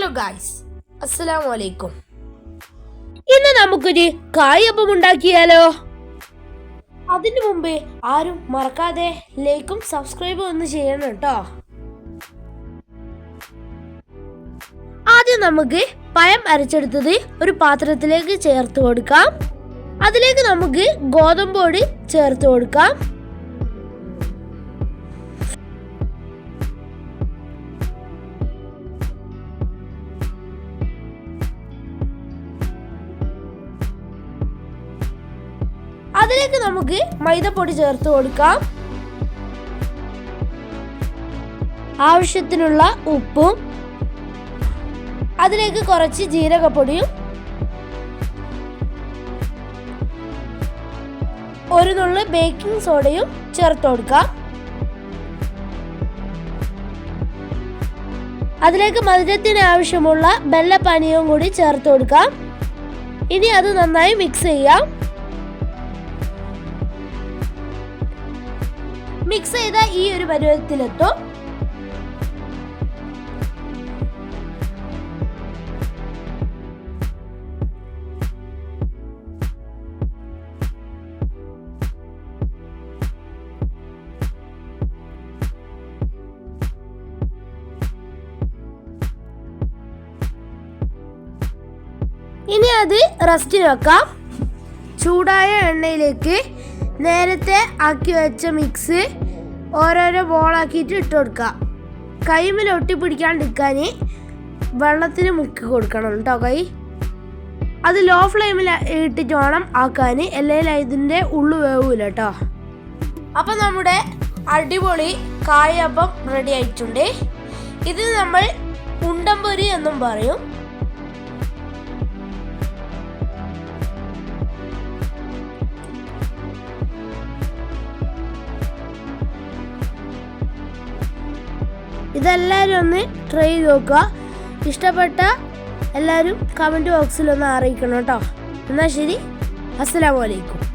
Hello guys അസ്സലാമു അലൈക്കും ഇന്ന് നമുക്കൊരു കായപ്പം ഉണ്ടാക്കിയാലോ അതിനു മുമ്പേ ആരും മറക്കാതെ ലൈക്കും സബ്സ്ക്രൈബും ഒന്ന് ചെയ്യണം കേട്ടോ. ആദ്യം നമുക്ക് പഴം അരച്ചെടുത്തത് ഒരു പാത്രത്തിലേക്ക് ചേർത്ത് കൊടുക്കാം. അതിലേക്ക് നമുക്ക് ഗോതമ്പ് പൊടി ചേർത്ത് കൊടുക്കാം. അതിലേക്ക് നമുക്ക് മൈദപ്പൊടി ചേർത്ത് കൊടുക്കാം. ആവശ്യത്തിനുള്ള ഉപ്പും അതിലേക്ക് കുറച്ച് ജീരകപ്പൊടിയും ഒരു നുള്ളു ബേക്കിംഗ് സോഡയും ചേർത്ത് കൊടുക്കാം. അതിലേക്ക് മധുരത്തിന് ആവശ്യമുള്ള ബെല്ലപ്പാനീയവും കൂടി ചേർത്ത് കൊടുക്കാം. ഇനി അത് നന്നായി മിക്സ് ചെയ്യാം. മിക്സ് ചെയ്ത ഈ ഒരു പരുവത്തിലെത്തും. ഇനി അത് റെസ്റ്റിന് വെക്കാം. ചൂടായ എണ്ണയിലേക്ക് നേരത്തെ ആക്കി വെച്ച മിക്സ് ഓരോരോ ബോളാക്കിയിട്ട് ഇട്ട് കൊടുക്കുക. കൈമിൽ ഒട്ടിപ്പിടിക്കാണ്ടിരിക്കാൻ വെള്ളത്തിന് മുക്കി കൊടുക്കണം കേട്ടോ കൈ. അത് ലോ ഫ്ലെയിമിൽ ഇട്ടിട്ട് വേണം ആക്കാൻ. അല്ലെങ്കിൽ ഇതിന്റെ ഉള്ളു വേവൂല കേട്ടോ അപ്പം നമ്മുടെ അടിപൊളി കായപ്പം റെഡി ആയിട്ടുണ്ട്. ഇത് നമ്മൾ ഉണ്ടംപൊരി എന്നും പറയും. ഇതെല്ലാവരും ഒന്ന് ട്രൈ ചെയ്ത് നോക്കുക. ഇഷ്ടപ്പെട്ട എല്ലാവരും കമന്റ് ബോക്സിൽ ഒന്ന് അറിയിക്കണം കേട്ടോ. എന്നാൽ ശരി. അസ്സലാമു അലൈക്കും.